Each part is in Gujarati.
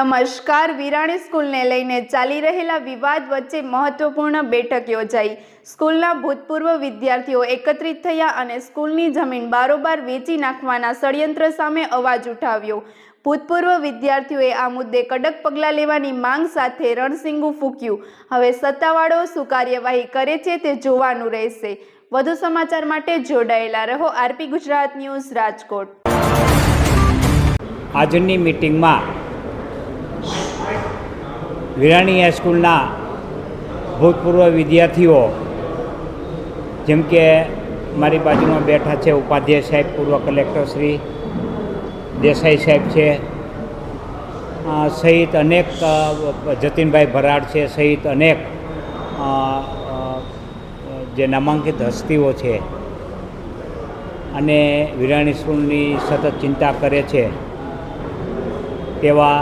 નમસ્કાર, વિરાણી સ્કૂલને લઈને ચાલી રહેલા વિવાદ વચ્ચે મહત્વપૂર્ણ બેઠક યોજાઈ. સ્કૂલના ભૂતપૂર્વ વિદ્યાર્થીઓ એકત્રિત થયા અને સ્કૂલની જમીન બારોબાર વેચી નાખવાના ષડયંત્ર સામે અવાજ ઉઠાવ્યો. ભૂતપૂર્વ વિદ્યાર્થીઓએ આ મુદ્દે કડક પગલાં લેવાની માંગ સાથે રણસિંગું ફૂક્યું. હવે સત્તાવાળાઓ શું કાર્યવાહી કરે છે તે જોવાનું રહેશે. વધુ સમાચાર માટે જોડાયેલા રહો આરપી ગુજરાત ન્યૂઝ રાજકોટ. આજની મિટિંગમાં વિરાણી હાઈસ્કૂલના ભૂતપૂર્વ વિદ્યાર્થીઓ, જેમ કે મારી બાજુમાં બેઠા છે ઉપાધ્યાય સાહેબ, પૂર્વ કલેક્ટર શ્રી, દેસાઈ સાહેબ છે સહિત અનેક જતીનભાઈ ભરાડ છે, સહિત અનેક જે નામાંકિત હસ્તીઓ છે અને વિરાણી સ્કૂલની સતત ચિંતા કરે છે, તેવા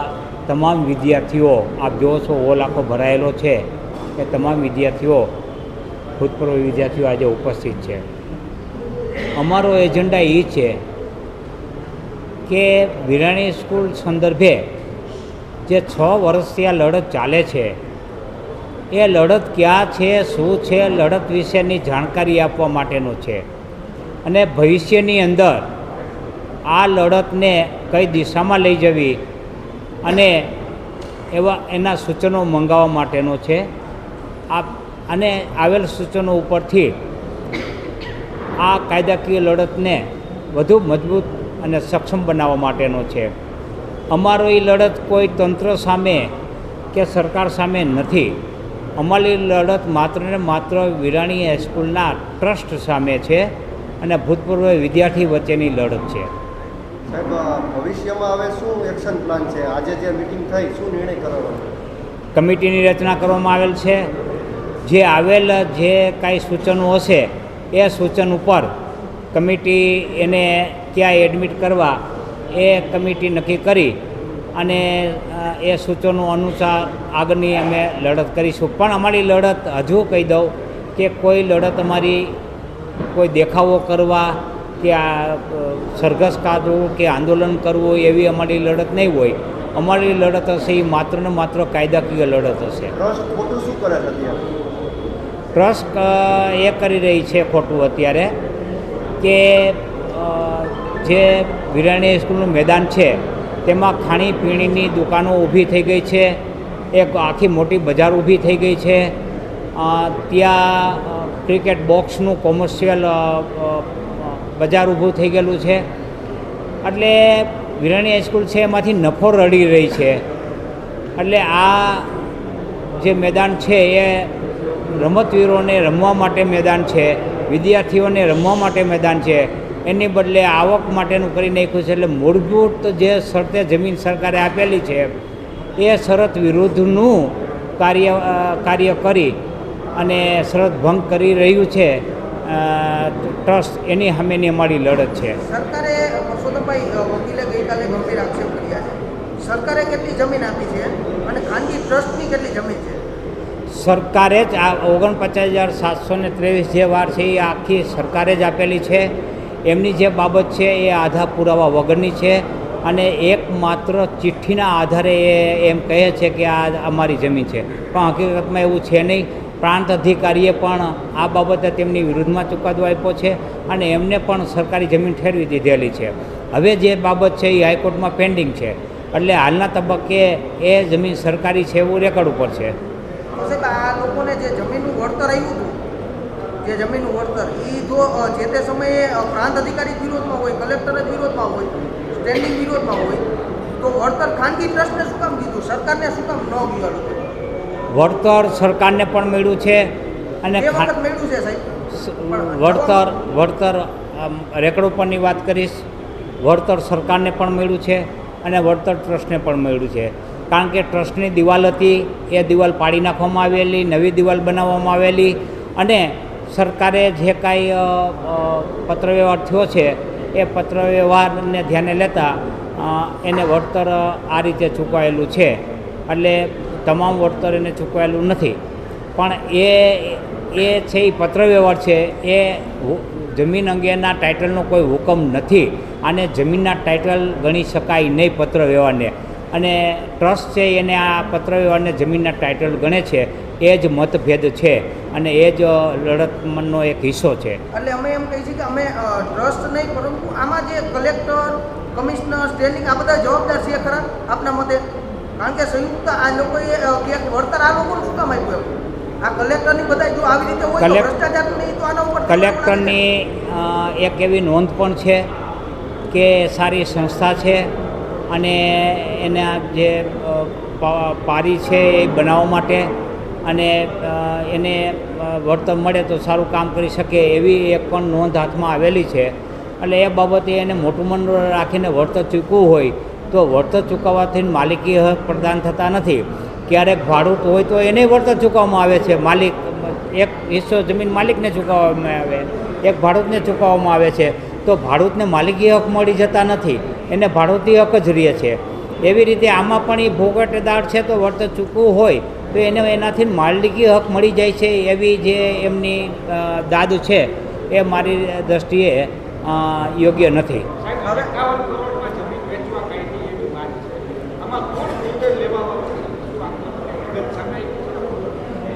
તમામ વિદ્યાર્થીઓ આપ જુઓ છો હોલ આખો ભરાયેલો છે એ તમામ વિદ્યાર્થીઓ, ભૂતપૂર્વ વિદ્યાર્થીઓ આજે ઉપસ્થિત છે. અમારો એજન્ડા એ છે કે વિરાણી સ્કૂલ સંદર્ભે જે છ વર્ષથી આ લડત ચાલે છે, એ લડત ક્યાં છે, શું છે, લડત વિશેની જાણકારી આપવા માટેનો છે. અને ભવિષ્યની અંદર આ લડતને કઈ દિશામાં લઈ જવી અને એવા એના સૂચનો મંગાવવા માટેનો છે. આ અને આવેલ સૂચનો ઉપરથી આ કાયદાકીય લડતને વધુ મજબૂત અને સક્ષમ બનાવવા માટેનો છે. અમારો એ લડત કોઈ તંત્ર સામે કે સરકાર સામે નથી. અમારી લડત માત્ર ને માત્ર વિરાણી હાઈસ્કૂલના ટ્રસ્ટ સામે છે અને ભૂતપૂર્વ વિદ્યાર્થી વચ્ચેની લડત છે. સાહેબ ભવિષ્યમાં હવે શું એક્શન પ્લાન છે? આજે જે મિટિંગ થઈ, શું નિર્ણય કરવાનો કમિટીની રચના કરવામાં આવેલ છે. જે આવેલ જે કાંઈ સૂચનો હશે, એ સૂચન ઉપર કમિટી એને ક્યાં એડમિટ કરવા, એ કમિટી નક્કી કરી અને એ સૂચનો અનુસાર આગળની અમે લડત કરીશું. પણ અમારી લડત હજુ કહી દઉં કે કોઈ લડત અમારી કોઈ દેખાવો કરવા કે આ સરઘસ કાઢવું કે આંદોલન કરવું એવી અમારી લડત નહીં હોય. અમારી લડત હશે એ માત્ર ને માત્ર કાયદાકીય લડત હશે. ટ્રસ્ટ શું કરે ટ્રસ્ટ એ કરી રહી છે ખોટું અત્યારે કે જે વિરાણી સ્કૂલનું મેદાન છે તેમાં ખાણીપીણીની દુકાનો ઊભી થઈ ગઈ છે એક આખી મોટી બજાર ઊભી થઈ ગઈ છે ત્યાં ક્રિકેટ બોક્સનું કોમર્શિયલ બજાર ઊભું થઈ ગયેલું છે. એટલે વિરાણી હાઈસ્કૂલ છે, એમાંથી નફો રડી રહી છે. એટલે આ જે મેદાન છે, એ રમતવીરોને રમવા માટે મેદાન છે, વિદ્યાર્થીઓને રમવા માટે મેદાન છે. એની બદલે આવક માટેનું કરી નાખ્યું છે, એટલે મૂળભૂત જે શરતે જમીન સરકારે આપેલી છે, એ શરત વિરુદ્ધનું કાર્ય કાર્ય કરી અને શરત ભંગ કરી રહ્યું છે. ટ્રસ્ટ એની સામેની અમારી લડત છે. સરકારે વકીલે ગઈકાલે ગંભીર આક્ષેપ કર્યા છે. સરકારે કેટલી જમીન આપી છે અને ખાનગી ટ્રસ્ટની કેટલી જમીન છે? સરકારે જ આ ઓગણપચાસ હજાર સાતસો ને ત્રેવીસ જે વાર છે એ આખી સરકારે જ આપેલી છે. એમની જે બાબત છે એ આધાર પુરાવા વગરની છે અને એકમાત્ર ચિઠ્ઠીના આધારે એ એમ કહે છે કે આ અમારી જમીન છે. પણ હકીકતમાં એવું છે નહીં. પ્રાંત અધિકારીએ પણ આ બાબતે તેમની વિરુદ્ધમાં ચુકાદો આપ્યો છે અને એમને પણ સરકારી જમીન ઠેરવી દીધેલી છે. હવે જે બાબત છે એ હાઈકોર્ટમાં પેન્ડિંગ છે. એટલે હાલના તબક્કે એ જમીન સરકારી છે એવું રેકોર્ડ ઉપર છે. આ લોકોને જે જમીનનું વળતર આવ્યું હતું, જે જમીનનું વળતર એ જો જે તે સમયે પ્રાંત અધિકારી વિરોધમાં હોય, કલેક્ટર વિરોધમાં હોય સ્ટેન્ડિંગ વિરોધમાં હોય, તો વળતર ખાનગી ટ્રસ્ટને શું કામ સરકારને શું કામ ન ગયું વળતર સરકારને પણ મળ્યું છે અને વળતર વળતર રેકડ રેકર્ડ ઉપરની વાત કરીશ. વળતર સરકારને પણ મળ્યું છે અને વળતર ટ્રસ્ટને પણ મળ્યું છે. કારણ કે ટ્રસ્ટની દિવાલ હતી એ દિવાલ પાડી નાખવામાં આવેલી નવી દિવાલ બનાવવામાં આવેલી અને સરકારે જે કાંઈ પત્રવ્યવહાર થયો છે એ પત્રવ્યવહારને ધ્યાને લેતા એને વળતર આ રીતે ચૂકવાયેલું છે. એટલે તમામ વળતર એને ચૂકવાયેલું નથી. પણ એ એ છે એ પત્રવ્યવહાર છે, એ જમીન અંગેના ટાઇટલનો કોઈ હુકમ નથી અને જમીનના ટાઇટલ ગણી શકાય નહીં પત્રવ્યવહારને. અને ટ્રસ્ટ છે એને આ પત્રવ્યવહારને જમીનના ટાઇટલ ગણે છે, એ જ મતભેદ છે અને એ જ લડતમનનો એક હિસ્સો છે. એટલે અમે એમ કહીએ છીએ કે અમે ટ્રસ્ટ નહીં, પરંતુ આમાં જે કલેક્ટર, કમિશનર સ્ટેન્ડિંગ આ બધા જવાબદાર છે ખરા? આપના મતે? કારણ કે સંયુક્ત આ લોકોએ ક્યાંક વળતર આ લોકોને શું કામ આપ્યું? આ કલેક્ટરની બધા જો આવી રીતે હોય તો ભ્રષ્ટાચાર નહીં તો આના ઉપર કેમ લાગે છે? કલેક્ટરની એક એવી નોંધ પણ છે કે સારી સંસ્થા છે અને એના જે પારી છે એ બનાવવા માટે અને એને વળતર મળે તો સારું કામ કરી શકે એવી એક પણ નોંધ હાથમાં આવેલી છે એટલે એ બાબતે એને મોટું મન રાખીને વળતર ચૂકવું હોય તો વળતર ચૂકવવાથી માલિકી હક પ્રદાન થતા નથી. ક્યારેક ભાડું હોય તો એને વળતર ચૂકવવામાં આવે છે. માલિક, એક હિસ્સો જમીન માલિકને ચૂકવવામાં આવે, એક ભાડૂતને ચૂકવવામાં આવે છે. તો ભાડૂતને માલિકી હક મળી જતા નથી. એને ભાડૂતી હક જ રહે છે. એવી રીતે આમાં પણ એ ભોગવટેદાર છે તો વળતર ચૂકવું હોય તો એને એનાથી માલિકી હક મળી જાય છે એવી જે એમની દાદ છે એ મારી દ્રષ્ટિએ યોગ્ય નથી.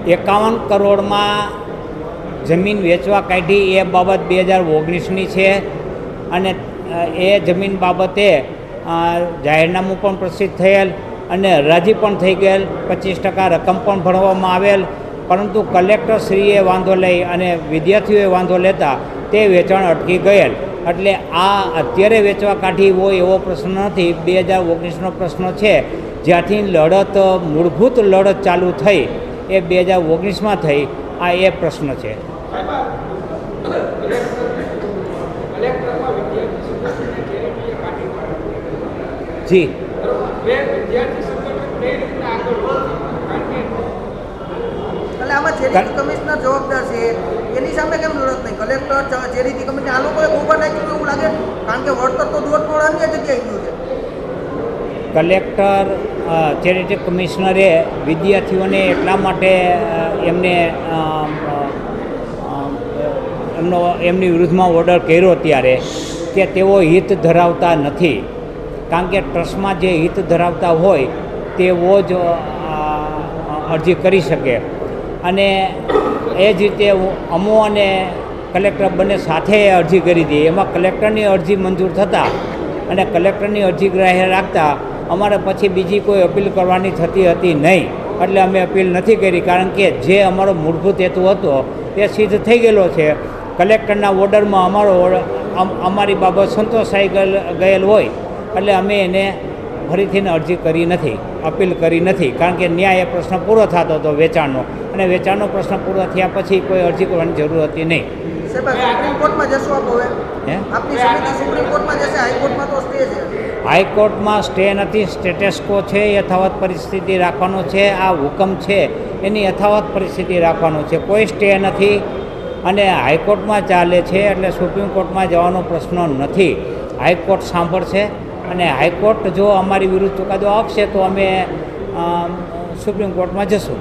એકાવન કરોડમાં જમીન વેચવા કાઢી એ બાબત બે હજાર ઓગણીસની છે. અને એ જમીન બાબતે જાહેરનામું પણ પ્રસિદ્ધ થયેલ અને રાજી પણ થઈ ગયેલ. પચીસ ટકા રકમ પણ ભરવામાં આવેલ. પરંતુ કલેક્ટરશ્રીએ વાંધો લઈ અને વિદ્યાર્થીઓએ વાંધો લેતા તે વેચાણ અટકી ગયેલ. એટલે આ અત્યારે વેચવા કાઢી હોય એવો પ્રશ્ન નથી. બે હજાર ઓગણીસનો પ્રશ્ન છે. જ્યાંથી લડત, મૂળભૂત લડત ચાલુ થઈ. એ બે હજાર ઓગણીસમાં થઈ. આ એ પ્રશ્ન છે. જી. કમિશનર જવાબદાર છે, એની સામે કેમ લડત નહીં? કલેક્ટર ચેરિટી કમિશનર, આ લોકોએ ઊભા નાખ્યું એવું લાગે, કારણ કે વળતર તો દોઢ કરોડ અન્ય જગ્યાએ ગયું છે. કલેક્ટર ચેરિટી કમિશનરે વિદ્યાર્થીઓને એટલા માટે એમને એમનો, એમની વિરુદ્ધમાં ઓર્ડર કર્યો ત્યારે કે તેઓ હિત ધરાવતા નથી. કારણ કે ટ્રસ્ટમાં જે હિત ધરાવતા હોય, તેઓ જ અરજી કરી શકે. અને એ જ રીતે અમો અને કલેક્ટર બંને સાથે અરજી કરી હતી. એમાં કલેક્ટરની અરજી મંજૂર થતાં અને કલેક્ટરની અરજી ગ્રાહ્ય રાખતા અમારે પછી બીજી કોઈ અપીલ કરવાની થતી હતી નહીં. એટલે અમે અપીલ નથી કરી કારણ કે જે અમારો મૂળભૂત હેતુ હતો તે સિદ્ધ થઈ ગયેલો છે. કલેક્ટરના ઓર્ડરમાં અમારો અમારી બાબત સંતોષાઈ ગયેલ ગયેલ હોય એટલે અમે એને ફરીથીને અરજી કરી નથી અપીલ કરી નથી. કારણ કે ન્યાય એ પ્રશ્ન પૂરો થતો હતો વેચાણનો અને વેચાણનો પ્રશ્ન પૂરો થયા પછી કોઈ અરજી કરવાની જરૂર હતી નહીં. સાહેબ આ સુપ્રીમ કોર્ટમાં જશો હે? આપની સમિતિ સુપ્રીમ કોર્ટમાં જશે હાઈકોર્ટમાં તો સ્ટે છે. હાઈકોર્ટમાં સ્ટે નથી સ્ટેટસ્કો છે, યથાવત પરિસ્થિતિ રાખવાનો છે, આ હુકમ છે, એની યથાવત પરિસ્થિતિ રાખવાનો છે. કોઈ સ્ટે નથી અને હાઈકોર્ટમાં ચાલે છે એટલે સુપ્રીમ કોર્ટમાં જવાનો પ્રશ્ન નથી. હાઈકોર્ટ સાંભળશે અને હાઈકોર્ટ જો અમારી વિરુદ્ધ ચુકાદો આપશે તો અમે, સુપ્રીમ કોર્ટમાં જશું.